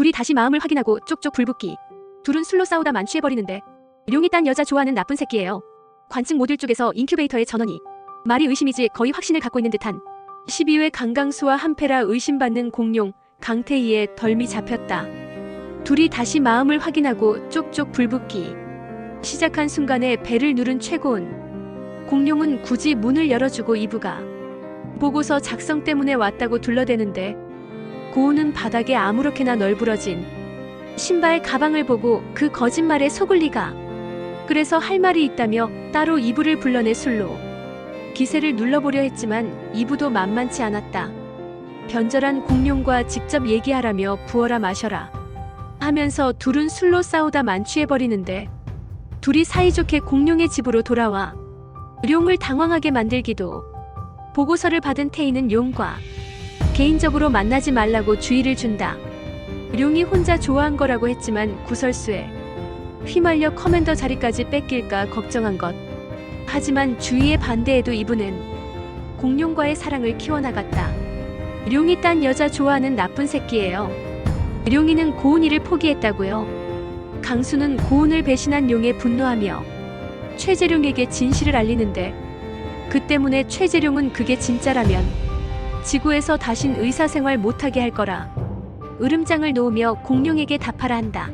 둘이 다시 마음을 확인하고 쪽쪽 불붙기. 둘은 술로 싸우다 만취해버리는데 룡이 딴 여자 좋아하는 나쁜 새끼예요. 관측 모듈 쪽에서 인큐베이터의 전원이 말이 의심이지 거의 확신을 갖고 있는 듯한 12회 강강수와 한패라 의심받는 공룡 강태희의 덜미 잡혔다. 둘이 다시 마음을 확인하고 쪽쪽 불붙기. 시작한 순간에 배를 누른 최고은. 공룡은 굳이 문을 열어주고 이브가 보고서 작성 때문에 왔다고 둘러대는데 고은은 바닥에 아무렇게나 널브러진 신발 가방을 보고 그 거짓말에 속을 리가. 그래서 할 말이 있다며 따로 이브를 불러내 술로 기세를 눌러보려 했지만 이브도 만만치 않았다. 변절한 공룡과 직접 얘기하라며 부어라 마셔라 하면서 둘은 술로 싸우다 만취해버리는데 둘이 사이좋게 공룡의 집으로 돌아와 룡을 당황하게 만들기도 보고서를 받은 태희는 용과 개인적으로 만나지 말라고 주의를 준다. 룡이 혼자 좋아한 거라고 했지만 구설수에 휘말려 커맨더 자리까지 뺏길까 걱정한 것. 하지만 주위의 반대에도 이분은 공룡과의 사랑을 키워나갔다. 룡이 딴 여자 좋아하는 나쁜 새끼예요. 룡이는 고은이를 포기했다고요. 강수는 고은을 배신한 용에 분노하며 최재룡에게 진실을 알리는데 그 때문에 최재룡은 그게 진짜라면 지구에서 다신 의사생활 못하게 할 거라 으름장을 놓으며 공룡에게 답하라 한다.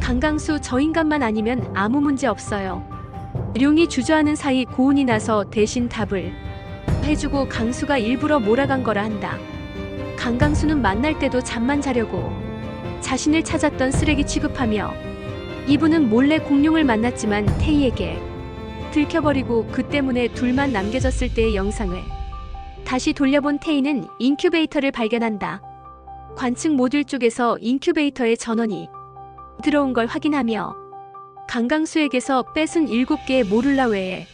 강강수 저 인간만 아니면 아무 문제 없어요. 룡이 주저하는 사이 고운이 나서 대신 답을 해주고 강수가 일부러 몰아간 거라 한다. 강강수는 만날 때도 잠만 자려고 자신을 찾았던 쓰레기 취급하며 이분은 몰래 공룡을 만났지만 태희에게 들켜버리고 그 때문에 둘만 남겨졌을 때의 영상을 다시 돌려본 태희는 인큐베이터를 발견한다. 관측 모듈 쪽에서 인큐베이터의 전원이 들어온 걸 확인하며 강강수에게서 뺏은 7개의 모룰라 외에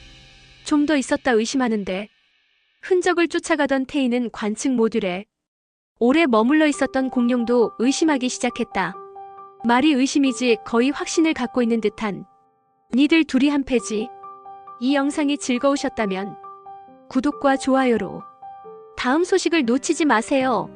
좀 더 있었다 의심하는데 흔적을 쫓아가던 태희는 관측 모듈에 오래 머물러 있었던 공룡도 의심하기 시작했다. 말이 의심이지 거의 확신을 갖고 있는 듯한 니들 둘이 한 패지. 이 영상이 즐거우셨다면 구독과 좋아요로 다음 소식을 놓치지 마세요.